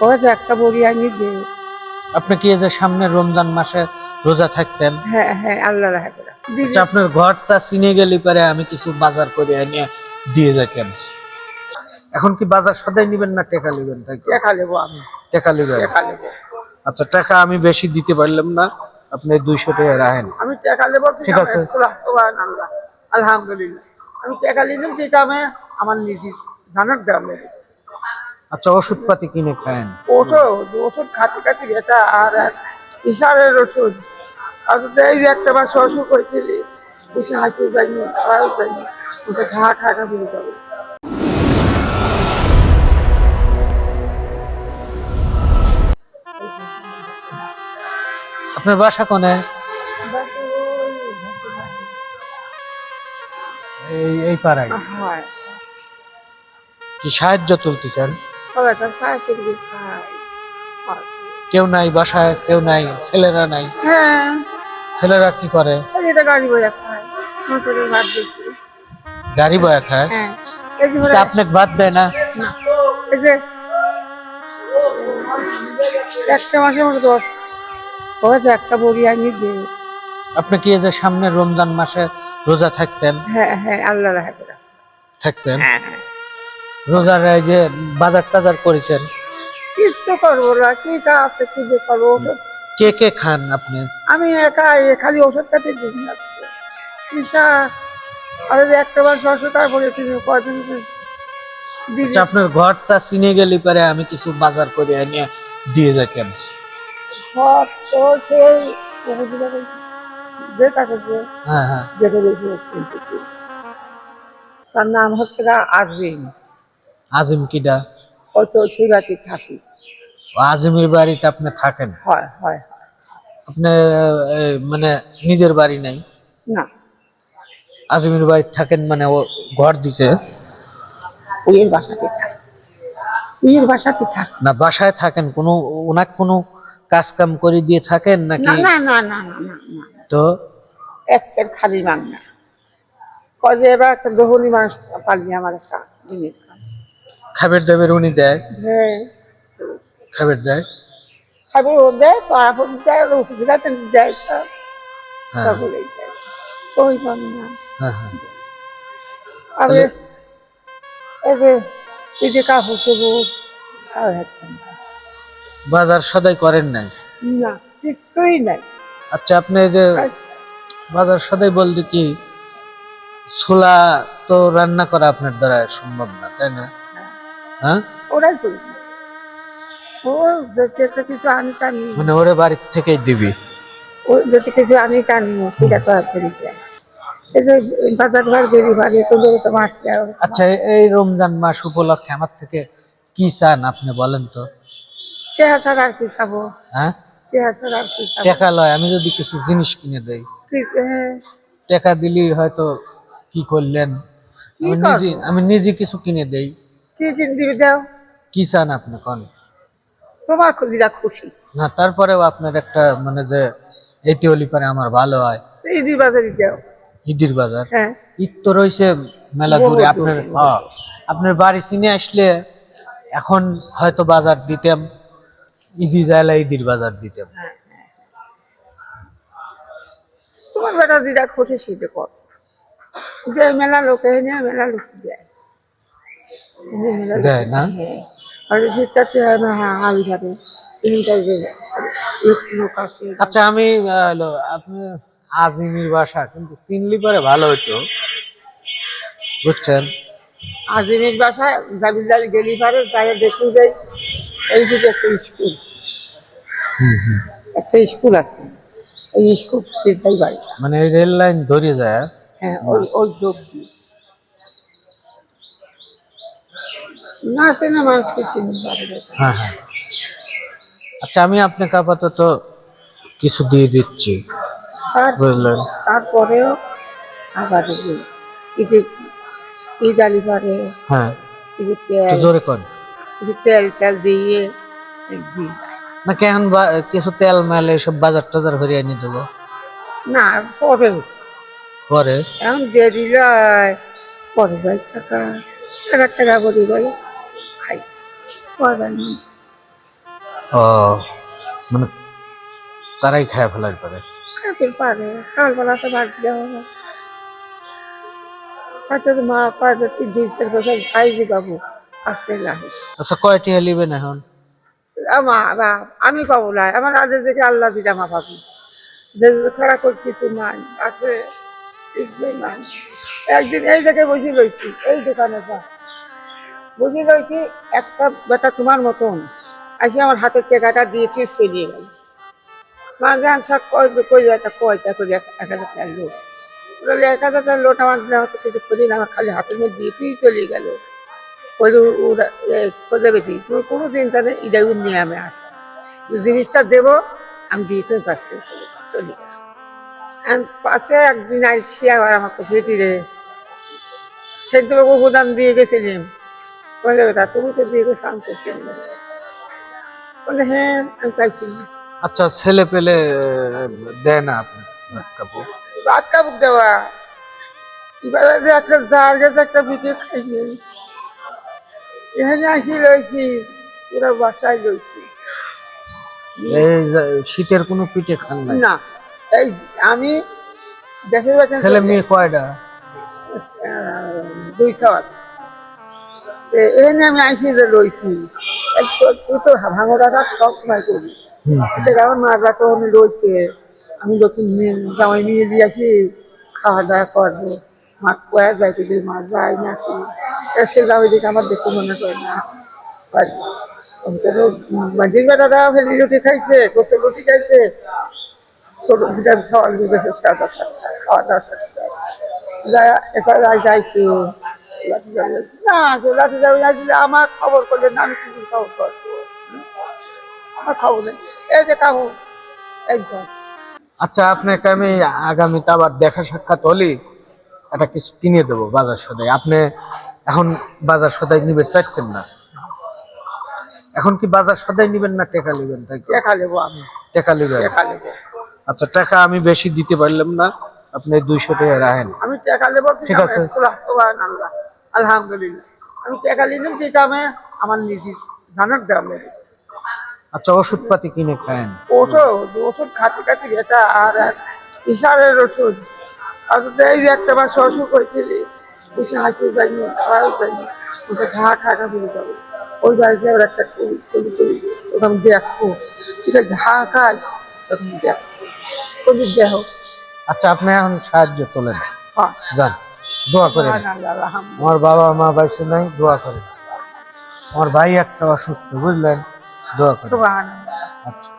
হয়তো একটা বড়ি আমি দে আপনি কি এই যে সামনের রমজান মাসে রোজা থাকতেন? হ্যাঁ হ্যাঁ আল্লাহ রাখে। আচ্ছা আপনার ঘরটা চিনে গেলে পরে আমি কিছু বাজার করে এনে দিয়ে যেতেন এখন কি বাজার সদাই নিবেন না টাকা নেবেন তাই কি? নেব আমি। টাকা নেবেন। আচ্ছা টাকা আমি বেশি দিতে পারলাম না। আপনি দুইশো টাকা রাখেন। আমি টাকা নেব ঠিক আছে। আলহামদুলিল্লাহ। আমি টাকা নিলাম যে আমি আমার নিজের জানার দাম নেবে ওষুধ পাতি কিনে খায়েন ওষুধ ওষুধ খাতে খাতে ব্যথা আর ইশারের ওষুধ। আর এই যে একটা মাস অসুখ হয়েছিল ওটা হাঁটতে যায়নি খাওয়াও ওটা খা খা যাবে। আপনার বাসা কোনে? এই এই পাড়ায়। হয়। কি সাহায্য তুলতেছেন? কেউ নাই বাসায় কেউ নাই ছেলেরা নাই। হ্যাঁ। ছেলেরা কি করে? গাড়ি বয়ে খায় মোটরের ভাত দেখছি গাড়ি বয়া খায়? হ্যাঁ। তা আপনাকে ভাত দেয় না? এই যে একটা মাসের মতো দশ। হয়তো একটা বড়ি আমি দে আপনি কি এই যে সামনের রমজান মাসে রোজা থাকতেন? হ্যাঁ হ্যাঁ আল্লাহ থাকতেন? হ্যাঁ হ্যাঁ। রোজার এই যে বাজার টাজার করেছেন? কিছু করব না কি কা আছে কি যে করব কে কে খান আপনি? আমি একা খালি ওষুধ খাতে দিন যাচ্ছে। ঈশা আর একটা বার ছশো টাকা বলেছিল কয়দিন আচ্ছা আপনার ঘরটা চিনে গেলে পরে আমি কিছু বাজার করে এনে দিয়ে যেতেন ঘর তো সেই হ্যাঁ হ্যাঁ। তার নাম হচ্ছে আজরিন। আজিম কিডা? হয়তো সেই বাড়িতে থাকি আজিমের বাড়িতে আপনি থাকেন? হয় হয় আপনি মানে নিজের বাড়ি নাই? না। আজিমের বাড়ি থাকেন মানে ও ঘর দিছে? উইয়ের বাসাতে থাক। উইয়ের বাসাতে থাক। না বাসায় থাকেন? কোনো ওনার কোনো কাজ কাম করে দিয়ে থাকেন নাকি? না না না না না না তো? একের খালি মান না কয় এবার একটা দহনি মানুষ পারবি আমার একটা। জিনিস। খাবার দাবার উনি দেয়? হ্যাঁ। খাবার দেয়? খাবি ও দেয় দেয় সব। হ্যাঁ। সকলেই দেয়। সই পান না। হ্যাঁ হ্যাঁ। আমি এই যে এই যে কাপড় চোপড় আর না। বাজার সদাই করেন নাই? না কিছুই নাই। আচ্ছা আপনি যে বাজার সদাই বলতে কি ছোলা তো রান্না করা আপনার দ্বারা সম্ভব না তাই না? হ্যাঁ? ওরাই করি ও একটা কিছু আনি টানি মানে ওরে বাড়ির থেকেই দিবি। ও যদি কিছু আনি টানি সেটা তো আর করি এই বাজার ঘর গেলি বাড়ি করলে তো মাছ আচ্ছা এই রমজান মাস উপলক্ষে আমার থেকে কি চান আপনি বলেন তো? চেহা ছাড়া আর কি খাব হ্যাঁ? চেহা ছাড়া আর কি খাব টাকা লয় আমি যদি কিছু জিনিস কিনে দেই। টাকা দিলি হয়তো কি করলেন? আমি করব? নিজে আমি নিজে কিছু কিনে দেই। কি দাও কি চান আপনি কোন? তোমার খুশি। না তারপরেও আপনার একটা মানে যে এটি আমার ভালো হয়। ঈদের বাজার? হ্যাঁ। ঈদ তো রয়েছে মেলা দূরে। আপনার হ্যাঁ, আপনার বাড়ি চিনে আসলে এখন হয়তো বাজার দিতাম ঈদি যাইলে ঈদের বাজার দিতাম। তোমার বেটা যেটা খুশি সেটা কর। যে মেলা লোক এনে মেলা লোক লোক দেয় না? হ্যাঁ। হ্যাঁ আচ্ছা আমি আপনি আজিমির বাসা কিন্তু চিনলি পরে ভালো হতো বুঝছেন? আজিমের জাবিল্লাল গেলি পারে তাই দেখি যাই। এই দিকে একটা স্কুল। একটা স্কুল আছে। এই স্কুল বাড়ি মানে রেল লাইন ধরে যায় হ্যাঁ? ওই ওই যোগ দিয়ে। না সে না মানুষকে চিনতে পারবে হ্যাঁ হ্যাঁ। আচ্ছা আমি আপনাকে আপাতত কিছু দিয়ে দিচ্ছি। বুঝলেন? তারপরেও আবার এই ঈদ আলি পারে হ্যাঁ। জোরে কর তেল তেল দিয়ে না কেন কিছু তেল মেলে সব বাজার টাজার ভরে এনে দেবো? না পরে। পরে? এখন দেরি লয়। পরে যাই টাকা। টাকা টাকা করে গেল। ও মানে তারাই খায় ফেলার পরে? খাইতে পারে সকালবেলা তো বাড়ি যাওয়া না হয়তো মা পাঁচ যাই যে বাবু আসছে লাহিস আচ্ছা এখন? আমার আমি পাবো না। আমার আগে থেকে আল্লাহ দিলাম মা পাবি। যে খাড়া কিছু নাই আছে কিছুই নাই। একদিন এই জায়গায় বসে রয়েছি এই দোকানে যা বসে রয়েছি একটা বেটা তোমার মতন। আসি আমার হাতের চেকাটা দিয়ে ঠিক চলিয়ে গেল। মা যান সব কই একটা কয়টা করে এক হাজার লোক। বলে, এক হাজার লোট আমার হতো কিছু করি না আমার খালি হাতের মধ্যে দিয়ে তুই চলিয়ে গেল। বলে ওরা খোঁজে বেশি তোমার কোনো চিন্তা নেই ইদাই নিয়ে আমি আসি জিনিসটা দেবো, আমি দিয়ে তুমি করে চলে চলি আর পাশে একদিন আইসি আবার আমার কচুরিটি রে সেদিন তোমাকে প্রদান দিয়ে গেছিলাম। বলে বেটা তুমি তো দিয়ে আমি করছি বলে হ্যাঁ আমি পাইছি আচ্ছা ছেলে পেলে দেয় না আপনি কাপড়? ভাত কাপড় দেওয়া। এবারে যে একটা জার গেছে একটা বিচে খাইনি এখানে আসি রয়েছি পুরো বাসায় রয়েছি। এই শীতের কোনো পিঠে খান নাই? না এই আমি দেখে ছেলে মেয়ে কয়টা? দুই ছয় এখানে আমি আইসি রয়েছি। তুই তো ভাঙড়াটা সব সময় করিস। আমার মারা তো আমি রয়েছে। আমি নতুন জামাই নিয়ে দিয়ে আসি খাওয়া দাওয়া করব। মা কয়া যাইতে দিই মা যায় নাকি সে যাও দিকে আমার দেখতে মনে করে না। মাঝির বেটারা ফেলি রুটি খাইছে কত রুটি খাইছে। ছোট দুটা সাদা সাতটা খাওয়া দাওয়া যারা এবার যাইছি না লাঠি যাবে আমার খবর করলে না আমি কিছু খবর করব আমার খবর নেই এই যে একদম আচ্ছা আপনাকে আমি আগামীতে আবার দেখা সাক্ষাৎ হলে একটা কিছু কিনে দেবো বাজার সদাই। আপনি এখন বাজার সদাই নিবে চাচ্ছেন না? এখন কি বাজার সদাই নিবেন না টাকা নিবেন তাই কি? নেব আমি। টাকা নিবেন? আচ্ছা টাকা আমি বেশি দিতে পারলাম না আপনি দুইশো টাকা রাখেন। আমি টাকা নেব ঠিক আছে। আলহামদুলিল্লাহ। আমি টাকা নিলাম যে কামে আমার নিজে ধানের দাম নেবে আচ্ছা ওষুধপাতি কিনে খায়েন? ওষুধ ওষুধ খাতে খাতে ব্যথা আর ইশারের ওষুধ। আর এই যে একটা মাস অসুখ হয়েছিল ওইটা হাঁটতে যায়নি খাওয়াও যায়নি ওটা ঘা খা খা ফেলে যাবে। ওই বাড়িতে আবার একটা করি করি ওখানে দেখো এটা ঘা খাস তখন দেখো কবি দেখো আচ্ছা আপনি এখন সাহায্য তোলেন। হ্যাঁ। যান। দোয়া করে আমার বাবা মা বাইসে নাই দোয়া করে আমার ভাই একটা অসুস্থ বুঝলেন? দোয়া করে আচ্ছা।